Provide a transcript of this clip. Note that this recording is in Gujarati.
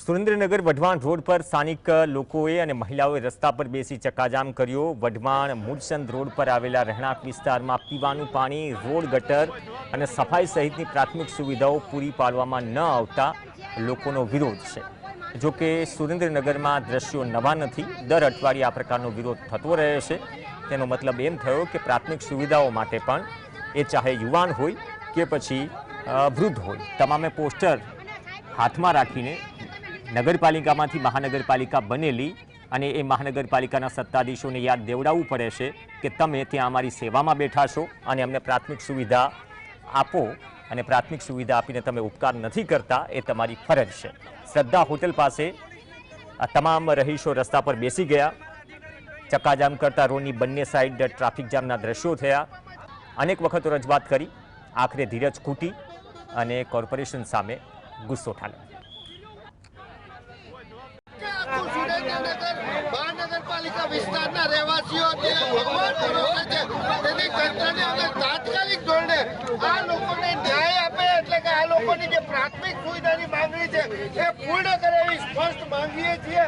સુરેન્દ્રનગર વઢવાણ રોડ પર સ્થાનિક લોકોએ અને મહિલાઓએ રસ્તા પર બેસી ચક્કાજામ કર્યો. વઢવાણ મૂળચંદ રોડ પર આવેલા રહેણાંક વિસ્તારમાં પીવાનું પાણી, રોડ ગટર અને સફાઈ સહિતની પ્રાથમિક સુવિધાઓ પૂરી પાડવામાં ન આવતા લોકોનો વિરોધ છે. જોકે સુરેન્દ્રનગરમાં દ્રશ્યો નવા નથી, દર અઠવાડિયે આ પ્રકારનો વિરોધ થતો રહે છે. તેનો મતલબ એમ થયો કે પ્રાથમિક સુવિધાઓ માટે પણ એ ચાહે યુવાન હોય કે પછી વૃદ્ધ હોય. તમામે પોસ્ટર હાથમાં રાખીને નગરપાલિકામાંથી મહાનગરપાલિકા બનેલી અને એ મહાનગરપાલિકાના સત્તાધીશોને યાદ દેવડાવવું પડે છે કે તમે ત્યાં અમારી સેવામાં બેઠા છો અને અમને પ્રાથમિક સુવિધા આપો અને પ્રાથમિક સુવિધા આપીને તમે ઉપકાર નથી કરતા એ તમારી ફરજ છે. શ્રદ્ધા હોટેલ પાસે તમામ રહીશો રસ્તા પર બેસી ગયા. ચક્કાજામ કરતા રોડની બંને સાઈડ ટ્રાફિક જામના દ્રશ્યો થયા. અનેક વખતો રજૂઆત કરી. આખરે ધીરજ ખૂટી અને કોર્પોરેશન સામે ગુસ્સો આખું સુરેન્દ્રનગર મહાનગરપાલિકા વિસ્તારના રહેવાસીઓ ભગવાન છે તેની તંત્રને અમે તાત્કાલિક ધોરણે આ લોકોને ન્યાય આપે એટલે કે આ લોકોની જે પ્રાથમિક સુવિધાની માંગણી છે, એ પૂર્ણ કરે એવી સ્પષ્ટ માંગીએ છીએ.